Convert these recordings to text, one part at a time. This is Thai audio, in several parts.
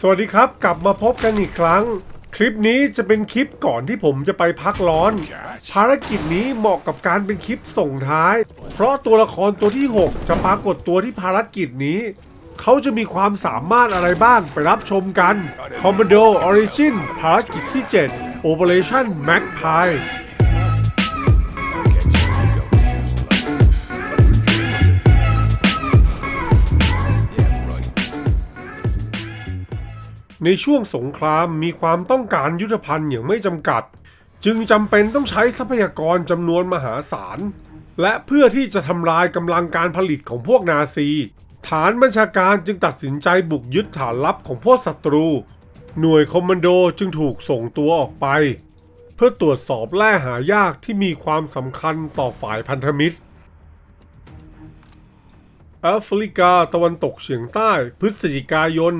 สวัสดีครับ กลับมาพบกันอีกครั้ง คลิปนี้จะเป็นคลิปก่อนที่ผมจะไปพักร้อน ภารกิจนี้เหมาะกับการเป็นคลิปส่งท้าย เพราะตัวละครตัวที่ 6 จะปรากฏตัวที่ภารกิจนี้ เขาจะมีความสามารถอะไรบ้างไปรับชมกัน Commando Origin ภารกิจที่ 7 Operation Magpie ในช่วงสงครามมีความต้องการยุทธภัณฑ์อย่างไม่จำกัด จึงจำเป็นต้องใช้ทรัพยากรจำนวนมหาศาล และเพื่อที่จะทำลายกำลังการผลิตของพวกนาซี ฐานบัญชาการจึงตัดสินใจบุกยึดฐานลับของพวกศัตรู หน่วยคอมมานโดจึงถูกส่งตัวออกไป เพื่อตรวจสอบแร่หายากที่มีความสำคัญต่อฝ่ายพันธมิตร แอฟริกาตะวันตกเฉียงใต้ พฤศจิกายน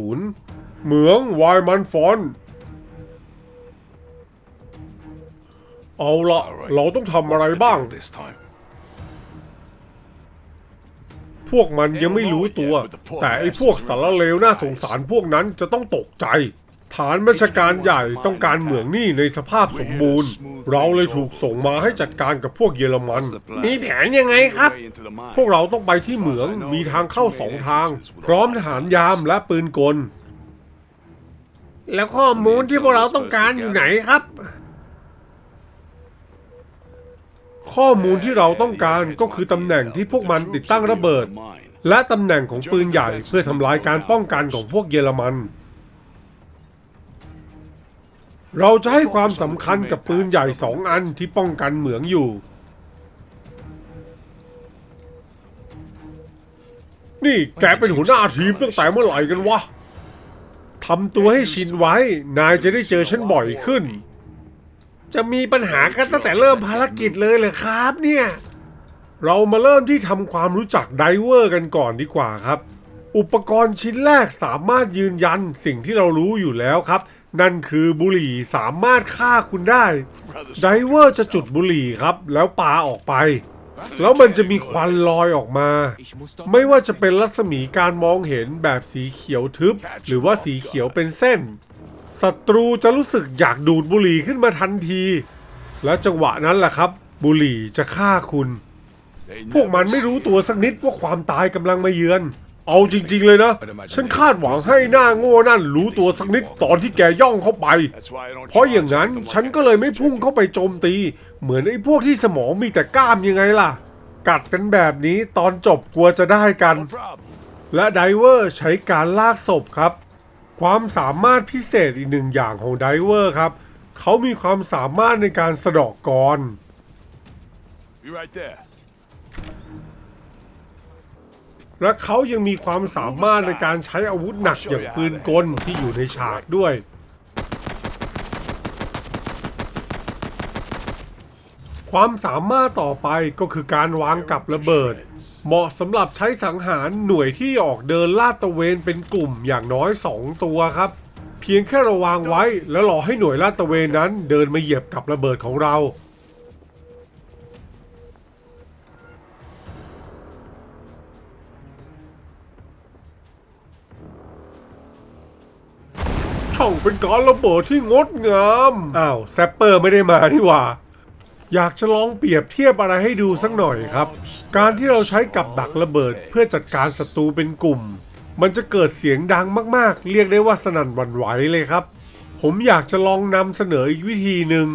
1940 เหมืองไวมันฟอน เอาละเราต้องทำอะไรบ้าง this time? พวกมันยังไม่รู้ตัว แต่ไอ้พวกสารเลวน่าสงสารพวกนั้นจะต้องตกใจ ฐานบัญชาการใหญ่ต้องการเหมืองนี่ในสภาพสมบูรณ์ เราเลยถูกส่งมาให้จัดการกับพวกเยอรมัน มีแผนยังไงครับ พวกเราต้องไปที่เหมืองมีทางเข้าสองทาง พร้อมทหารยามและปืนกล แล้วข้อมูลที่พวกเราต้องการอยู่ไหนครับ ข้อมูลที่เราต้องการก็คือตำแหน่งที่พวกมันติดตั้งระเบิด และตำแหน่งของปืนใหญ่เพื่อทำลายการป้องกันของพวกเยอรมัน เราจะให้ความสำคัญกับปืนใหญ่สองอันที่ป้องกันเหมืองอยู่ นี่แกเป็นหัวหน้าทีมตั้งแต่เมื่อไหร่กันวะทำตัวให้ชินไว้ นายจะได้เจอฉันบ่อยขึ้น จะมีปัญหากันตั้งแต่เริ่มภารกิจเลยเหรอครับเนี่ย เรามาเริ่มที่ทำความรู้จักไดเวอร์กันก่อนดีกว่าครับ อุปกรณ์ชิ้นแรกสามารถยืนยันสิ่งที่เรารู้อยู่แล้วครับ นั่นคือบุหรี่สามารถฆ่าคุณได้ ไดเวอร์จะจุดบุหรี่ครับ แล้วปาออกไป แล้วมันจะมีควันลอยออกมา ไม่ว่าจะเป็นรัศมีการมองเห็นแบบสีเขียวทึบ หรือว่าสีเขียวเป็นเส้นศัตรูจะรู้สึกอยากดูดบุหรี่ขึ้นมาทันที และจังหวะนั้นแหละครับ บุหรี่จะฆ่าคุณ พวกมันไม่รู้ตัวสักนิดว่าความตายกำลังมาเยือน เอาจริง ๆ เลยนะ ฉันคาดหวังให้หน้าโง่นั่นรู้ตัวสักนิดตอนที่แกย่องเข้าไป เพราะอย่างนั้นฉันก็เลยไม่พุ่งเข้าไปโจมตี เหมือนไอ้พวกที่สมองมีแต่กล้ามยังไงล่ะ กัดกันแบบนี้ตอนจบกลัวจะได้กัน และไดเวอร์ใช้การลากศพครับ ความสามารถพิเศษอีกหนึ่งอย่างของไดเวอร์ครับ เขามีความสามารถในการสะดอกกร right there. และเขายังมีความสามารถในการใช้อาวุธหนักอย่างปืนกลที่อยู่ในฉากด้วย ความสามารถต่อไปก็คือการวางกับระเบิด เหมาะสำหรับใช้สังหารหน่วยที่ออกเดินลาดตระเวนเป็นกลุ่มอย่างน้อย 2 ตัวครับ เพียงแค่ระวางไว้แล้วรอให้หน่วยลาดตระเวนนั้นเดินมาเหยียบกับระเบิดของเรา เป็นการระเบิดที่งดงาม อ้าวแซปเปอร์ไม่ได้มานี่หว่า อยากจะลองเปรียบเทียบอะไรให้ดูสักหน่อยครับ การที่เราใช้กับดักระเบิดเพื่อจัดการศัตรูเป็นกลุ่ม มันจะเกิดเสียงดังมากๆ เรียกได้ว่าสนั่นหวั่นไหวเลยครับ ผมอยากจะลองนำเสนออีกวิธีหนึ่ง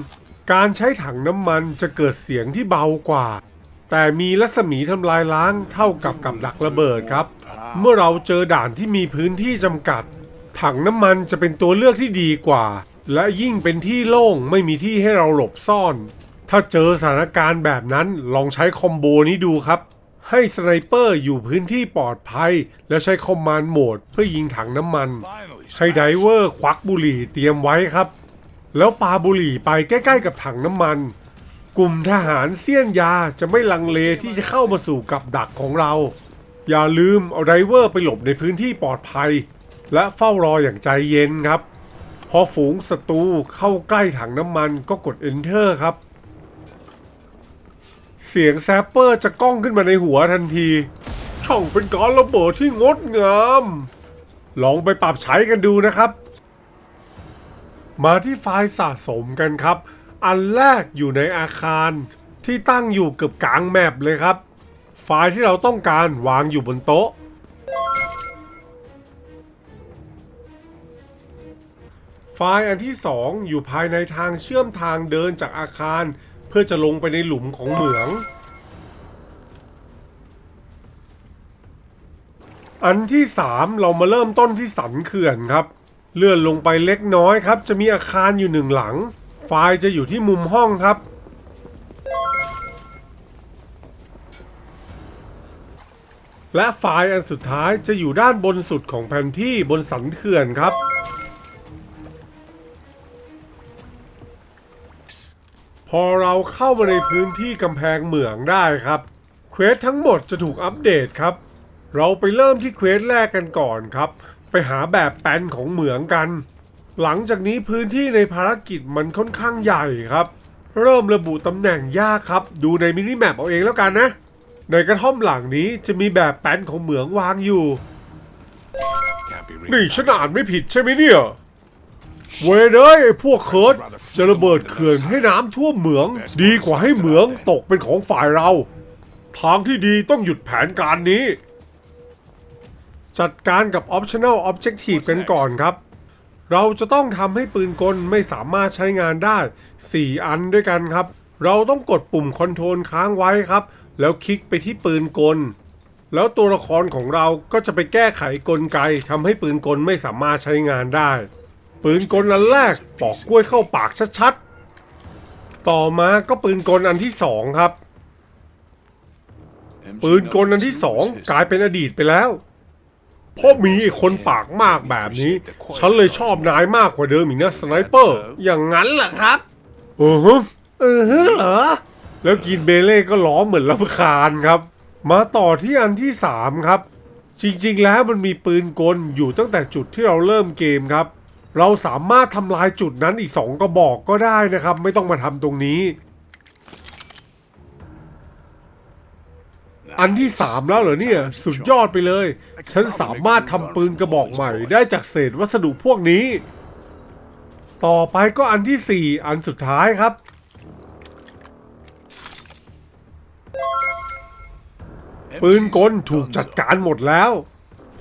การใช้ถังน้ำมันจะเกิดเสียงที่เบากว่า แต่มีรัศมีทำลายล้างเท่ากับกับดักระเบิดครับ เมื่อเราเจอด่านที่มีพื้นที่จำกัด ถังน้ำมันจะเป็นตัวเลือกที่ดีกว่า และยิ่งเป็นที่โล่งไม่มีที่ให้เราหลบซ่อน ถ้าเจอสถานการณ์แบบนั้นลองใช้คอมโบนี้ดูครับ ให้สไนเปอร์อยู่พื้นที่ปลอดภัย แล้วใช้คอมมานด์โหมดเพื่อยิงถังน้ำมัน ให้ไดเวอร์ควักบุหรี่เตรียมไว้ครับ แล้วปาบุหรี่ไปใกล้ๆกับถังน้ำมันกลุ่มทหารเสี้ยนยาจะไม่ลังเลที่จะเข้ามาสู่กับดักของเรา อย่าลืมเอาไดเวอร์ไปหลบในพื้นที่ปลอดภัย และเฝ้ารออย่างใจเย็นครับ พอฝูงศัตรูเข้าใกล้ถังน้ำมันก็กด Enter ครับ เสียงแซปเปอร์จะก้องขึ้นมาในหัวทันที ช่องเป็นการระเบิดที่งดงาม ลองไปปรับใช้กันดูนะครับ มาที่ไฟล์สะสมกันครับ อันแรกอยู่ในอาคารที่ตั้งอยู่เกือบกลางแมปเลยครับ ไฟล์ที่เราต้องการวางอยู่บนโต๊ะ ไฟล์อันที่ 2 อยู่ภายในทางเชื่อมทางเดินจากอาคาร เพื่อจะลงไปในหลุมของเหมือง อันที่ 3 เรามาเริ่มต้นที่สันเขื่อนครับ เลื่อนลงไปเล็กน้อยครับ จะมีอาคารอยู่หนึ่งหลัง ไฟล์จะอยู่ที่มุมห้องครับและไฟล์อันสุดท้ายจะอยู่ด้านบนสุดของแผนที่บนสันเขื่อนครับ อเราเข้ามาในพื้นที่กำแพงเหมืองได้ครับเควสทั้งหมดจะถูกอัปเดตครับ เราไปเริ่มที่เควสแรกกันก่อนครับ ไปหาแบบแปลนของเหมืองกัน หลังจากนี้พื้นที่ในภารกิจมันค่อนข้างใหญ่ครับ เริ่มระบุตำแหน่งยากครับ ดูในมินิแมปเอาเองแล้วกันนะ ในกระท่อมหลังนี้จะมีแบบแปลนของเหมืองวางอยู่ Can't be นี่ reading. ฉันอ่านไม่ผิดใช่ไหมเนี่ย เวยเอ้ยไอ้พวกเคิร์ดจะระเบิดเขื่อนให้น้ำท่วมเหมือง ดีกว่าให้เหมืองตกเป็นของฝ่ายเรา ทางที่ดีต้องหยุดแผนการนี้ จัดการกับ Optional Objective กันก่อนครับ เราจะต้องทำให้ปืนกลไม่สามารถใช้งานได้ 4 อันด้วยกันครับ เราต้องกดปุ่มคอนโทรลค้างไว้ครับ แล้วคลิกไปที่ปืนกล แล้วตัวละครของเราก็จะไปแก้ไขกลไกทำให้ปืนกลไม่สามารถใช้งานได้ ปืนกลอันแรกปอกกล้วยเข้าปากชัดๆ ต่อมาก็ปืนกลอันที่สองครับ ปืนกลอันที่สองกลายเป็นอดีตไปแล้วเพราะมีไอ้คนปากมากแบบนี้ ฉันเลยชอบนายมากกว่าเดิมอีกนะสไนเปอร์ อย่างนั้นเหรอครับเออฮะเออฮะเหรอ แล้วกินเบเล่ก็ล้อเหมือนลำคาญครับ มาต่อที่อันที่3ครับ จริงๆแล้วมันมีปืนกลอยู่ตั้งแต่จุดที่เราเริ่มเกมครับ เราสามารถทำลายจุดนั้นอีก 2กระบอกก็ได้นะครับ ไม่ต้องมาทำตรงนี้ อันที่ 3 แล้วเหรอเนี่ย สุดยอดไปเลย ฉันสามารถทำปืนกระบอกใหม่ ได้จากเศษวัสดุพวกนี้ ต่อไปก็อันที่ 4 อันสุดท้ายครับ ปืนกลถูกจัดการหมดแล้ว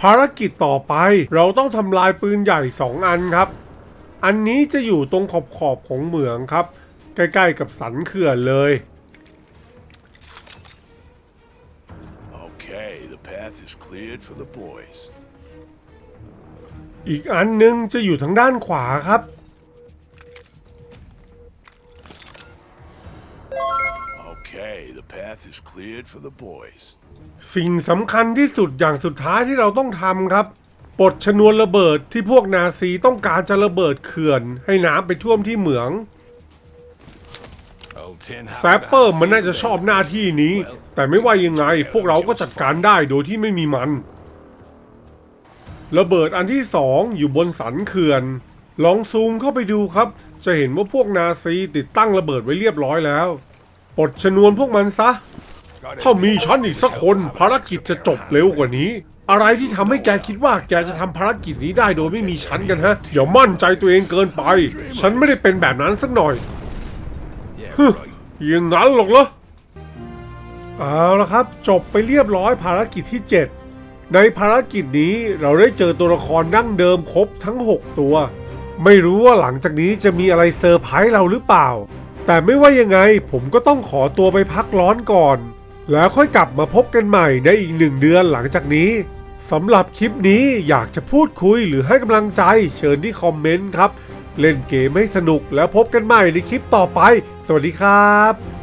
ภารกิจต่อไป เราต้องทำลายปืนใหญ่ 2 อันครับ อันนี้จะอยู่ตรงขอบขอบๆของเหมืองครับ ใกล้ๆกับสันเขื่อนเลย Okay, the path is cleared for the boys. อีกอันนึงจะอยู่ทางด้านขวาครับ Okay, the path is cleared for the boys. สิ่งสำคัญที่สุดอย่างสุดท้ายที่เราต้องทำครับปลดชนวนระเบิดที่พวกนาซีต้องการจะระเบิดเขื่อน ให้น้ำไปท่วมที่เหมืองแซปเปอร์มันน่าจะชอบหน้าที่นี้ แต่ไม่ว่ายังไงพวกเราก็จัดการได้โดยที่ไม่มีมัน ระเบิดอันที่สองอยู่บนสันเขื่อน ลองซูมเข้าไปดูครับ จะเห็นว่าพวกนาซีติดตั้งระเบิดไว้เรียบร้อยแล้ว ปลดชนวนพวกมันซะ ถ้ามีฉันอีกสักคนภารกิจจะจบเร็วกว่านี้ อะไรที่ทำให้แกคิดว่าแกจะทำภารกิจนี้ได้โดยไม่มีฉันกันฮะอย่ามั่นใจตัวเองเกินไป ฉันไม่ได้เป็นแบบนั้นสักหน่อยฮึย่างนั้นหรอกเหรอเอาละครับ จบไปเรียบร้อยภารกิจที่ 7 ในภารกิจนี้เราได้เจอตัวละครดั้งเดิมครบทั้ง 6 ตัว ไม่รู้ว่าหลังจากนี้จะมีอะไรเซอร์ไพรส์เราหรือเปล่า แต่ไม่ว่ายังไงผมก็ต้องขอตัวไปพักร้อนก่อน แล้วค่อยกลับมาพบกันใหม่ในอีกหนึ่งเดือนหลังจากนี้สำหรับคลิปนี้อยากจะพูดคุยหรือให้กำลังใจเชิญที่คอมเมนต์ครับ เล่นเกมให้สนุกแล้วพบกันใหม่ในคลิปต่อไป สวัสดีครับ